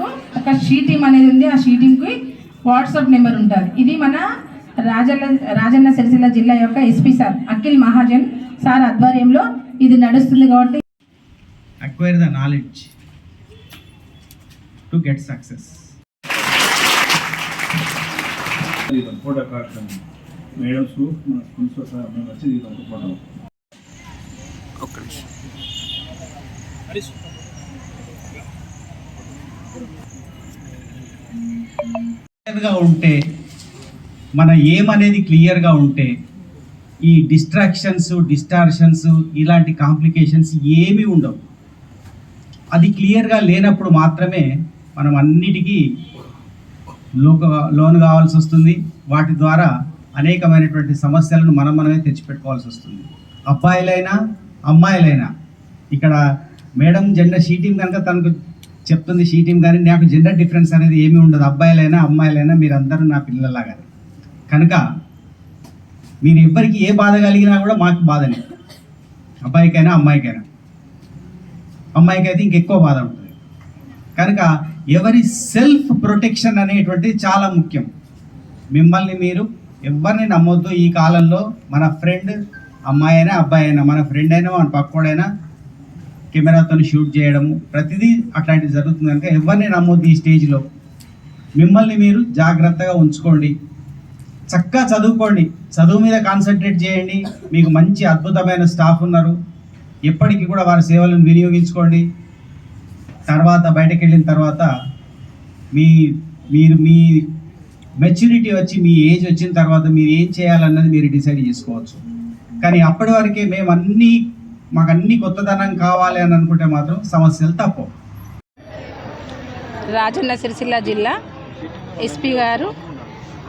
జిల్లాకు ఒక షీటింగ్ అనేది ఉంది. ఆ షీటింగ్కి వాట్సాప్ నెంబర్ ఉంటుంది ఇది మన రాజన్న రాజన్న సిరిసిల్ల జిల్లా యొక్క SP sir Akhil Mahajan sir ఆధ్వర్యంలో ఇది నడుస్తుంది కాబట్టి acquire the knowledge to get success. తీద్దాం ఫోటో కార్డు మేడమ్స్ మన సార్ మేము వచ్చి తీద్దాం ఒక ఫోటో క్లియర్గా ఉంటే మన ఏం అనేది క్లియర్గా ఉంటే ఈ డిస్ట్రాక్షన్స్ డిస్టార్షన్స్ ఇలాంటి కాంప్లికేషన్స్ ఏమీ ఉండవు. అది క్లియర్గా లేనప్పుడు మాత్రమే మనం అన్నిటికీ లోక లోన్ కావాల్సి వస్తుంది. వాటి ద్వారా అనేకమైనటువంటి సమస్యలను మనం మనమే తెచ్చిపెట్టుకోవాల్సి వస్తుంది. అబ్బాయిలైనా అమ్మాయిలైనా ఇక్కడ మేడం జెండర్ షీటింగ్ కనుక తనకు చెప్తుంది షీటింగ్ కానీ నాకు జెండర్ డిఫరెన్స్ అనేది ఏమీ ఉండదు. అబ్బాయిలైనా అమ్మాయిలైనా మీరందరూ నా పిల్లలాగా కనుక మీరు ఎవ్వరికి ఏ బాధ కలిగినా కూడా మాకు బాధనే అబ్బాయికైనా అమ్మాయికైనా. అమ్మాయికి అయితే ఇంకెక్కువ బాధ ఉంటుంది. కనుక ఎవరి సెల్ఫ్ ప్రొటెక్షన్ అనేటువంటిది చాలా ముఖ్యం. మిమ్మల్ని మీరు ఎవరిని నమ్మొద్దు ఈ కాలంలో మన ఫ్రెండ్ అమ్మాయి అయినా అబ్బాయి అయినా మన ఫ్రెండ్ అయినా మన పక్కోడైనా కెమెరాతో షూట్ చేయడము ప్రతిదీ అట్లాంటివి జరుగుతుంది. కనుక ఎవరిని నమ్మొద్దు ఈ స్టేజ్లో. మిమ్మల్ని మీరు జాగ్రత్తగా ఉంచుకోండి. చక్కగా చదువుకోండి. చదువు మీద కాన్సన్ట్రేట్ చేయండి. మీకు మంచి అద్భుతమైన స్టాఫ్ ఉన్నారు. ఎప్పటికీ కూడా వారి సేవలను వినియోగించుకోండి. తర్వాత బయటకు వెళ్ళిన తర్వాత మీ మీరు మీ మెచ్యూరిటీ వచ్చి మీ ఏజ్ వచ్చిన తర్వాత మీరు ఏం చేయాలన్నది మీరు డిసైడ్ చేసుకోవచ్చు. కానీ అప్పటి వరకే మేము అన్నీ మాకు అన్ని కొత్తదనం కావాలి అని అనుకుంటే మాత్రం సమస్యలు తప్పవు రాజన్న సిరిసిల్ల జిల్లా ఎస్పీ గారు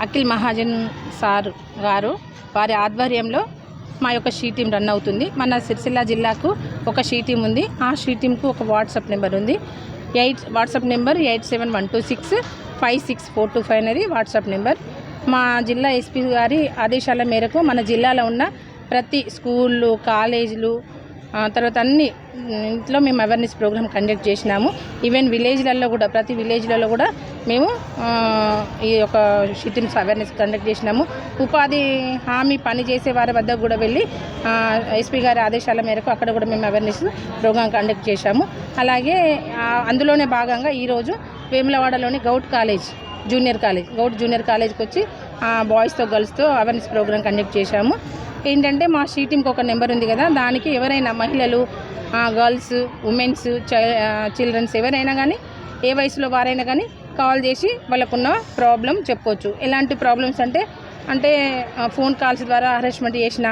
అఖిల్ మహాజన్ సార్ గారు వారి ఆధ్వర్యంలో మా యొక్క షీ టీం రన్ అవుతుంది. మన సిరిసిల్ల జిల్లాకు ఒక షీ టీం ఉంది. ఆ షీ టీంకు ఒక వాట్సాప్ నెంబర్ ఉంది. Eight WhatsApp number eight seven one two six five six four two five అనేది వాట్సాప్ నెంబర్. మా జిల్లా ఎస్పీ గారి ఆదేశాల మేరకు మన జిల్లాలో ఉన్న ప్రతి స్కూళ్ళు కాలేజీలు తర్వాత అన్ని ఇంట్లో మేము అవేర్నెస్ ప్రోగ్రామ్ కండక్ట్ చేసినాము. ఈవెన్ విలేజ్లలో కూడా ప్రతి విలేజ్లలో కూడా మేము ఈ యొక్క షీటింగ్స్ అవేర్నెస్ కండక్ట్ చేసినాము. ఉపాధి హామీ పని చేసే వారి వద్ద కూడా వెళ్ళి ఎస్పీ గారి ఆదేశాల మేరకు అక్కడ కూడా మేము అవేర్నెస్ ప్రోగ్రామ్ కండక్ట్ చేశాము. అలాగే అందులోనే భాగంగా ఈరోజు వేములవాడలోని govt college junior college govt junior కాలేజ్కి వచ్చి బాయ్స్తో గర్ల్స్తో అవేర్నెస్ ప్రోగ్రామ్ కండక్ట్ చేశాము. ఏంటంటే మా సీటింగ్ ఒక నెంబర్ ఉంది కదా దానికి ఎవరైనా మహిళలు గర్ల్స్ ఉమెన్స్ చిల్డ్రన్స్ ఎవరైనా కానీ ఏ వయసులో వారైనా కానీ కాల్ చేసి వాళ్ళకున్న ప్రాబ్లం చెప్పుకోవచ్చు ఎలాంటి ప్రాబ్లమ్స్ అంటే అంటే ఫోన్ కాల్స్ ద్వారా హరాస్మెంట్ చేసిన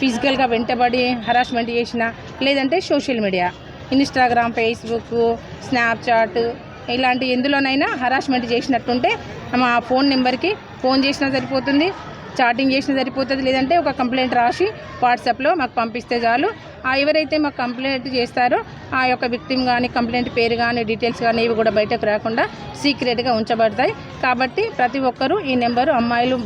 ఫిజికల్గా వెంటబడి హరాస్మెంట్ చేసిన లేదంటే social media Instagram Facebook Snapchat ఇలాంటి ఎందులోనైనా హరాస్మెంట్ చేసినట్టుంటే మా ఫోన్ నెంబర్కి ఫోన్ చేసినా సరిపోతుంది చాటింగ్ చేసినా సరిపోతుంది లేదంటే ఒక కంప్లైంట్ రాసి వాట్సాప్లో మాకు పంపిస్తే చాలు. ఆ ఎవరైతే మాకు కంప్లైంట్ చేస్తారో ఆ యొక్క విక్టిమ్ కానీ కంప్లైంట్ పేరు కానీ డీటెయిల్స్ కానీ ఇవి కూడా బయటకు రాకుండా సీక్రెట్గా ఉంచబడతాయి. కాబట్టి ప్రతి ఒక్కరూ ఈ నెంబరు అమ్మాయిలు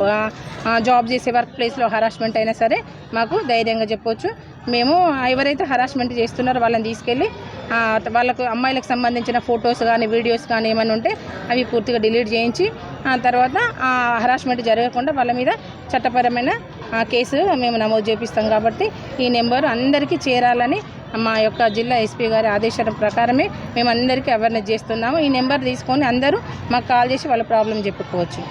జాబ్ చేసే వర్క్ ప్లేస్లో హరాస్మెంట్ అయినా సరే మాకు ధైర్యంగా చెప్పొచ్చు. మేము ఎవరైతే హరాస్మెంట్ చేస్తున్నారో వాళ్ళని తీసుకెళ్ళి వాళ్ళకు అమ్మాయిలకు సంబంధించిన ఫొటోస్ కానీ వీడియోస్ కానీ ఏమైనా ఉంటే అవి పూర్తిగా డిలీట్ చేయించి తర్వాత ఆ హరాస్మెంట్ జరగకుండా వాళ్ళ మీద చట్టపరమైన ఆ, కేసు మేము నమోదు చేపిస్తాం కాబట్టి ఈ నెంబర్ అందరికీ చేరాలని మా యొక్క జిల్లా ఎస్పీ గారి ఆదేశాల ప్రకారమే మేము అందరికీ అవేర్నెస్ చేస్తున్నాము. ఈ నెంబర్ తీసుకొని అందరూ మాకు కాల్ చేసి వాళ్ళ ప్రాబ్లం చెప్పుకోవచ్చు.